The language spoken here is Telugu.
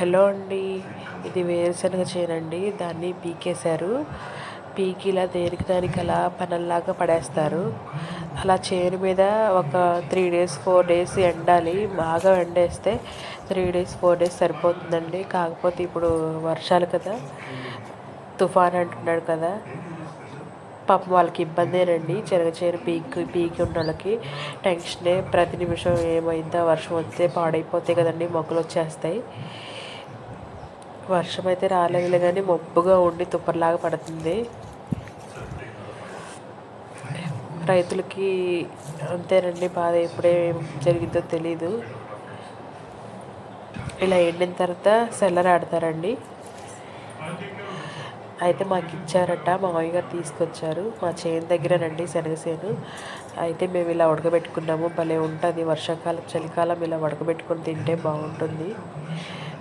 హలో అండి. ఇది వేరుశనగ చేనండి. దాన్ని పీకేశారు. పీకి ఇలా దేనికి దానికి అలా పనల్లాగా పడేస్తారు. అలా చేను మీద ఒక త్రీ డేస్ ఫోర్ డేస్ ఎండాలి. బాగా ఎండేస్తే త్రీ డేస్ ఫోర్ డేస్ సరిపోతుందండి. కాకపోతే ఇప్పుడు వర్షాలు కదా తుఫాన్ అంటున్నాడు కదా పాపం వాళ్ళకి ఇబ్బందేనండి. చెరగ చేను పీకి పీకి ఉన్న వాళ్ళకి టెన్షనే ప్రతి నిమిషం ఏమైందో వర్షం వస్తే పాడైపోతాయి కదండి మొక్కలు వచ్చేస్తాయి. వర్షం అయితే రాలేదులే కానీ మబ్బుగా ఉండి తుప్పర్లాగా పడుతుంది. రైతులకి అంతేనండి బాధ ఎప్పుడే జరిగిందో తెలీదు. ఇలా ఎండిన తర్వాత సెల్లరాడతారండి అయితే మాకు ఇచ్చారట మా మామయ్య గారు తీసుకొచ్చారు. మా చేను దగ్గరనండి శనగసేను అయితే మేము ఇలా ఉడకబెట్టుకున్నాము. భలే ఉంటుంది వర్షాకాలం చలికాలం ఇలా ఉడకబెట్టుకొని తింటే బాగుంటుంది.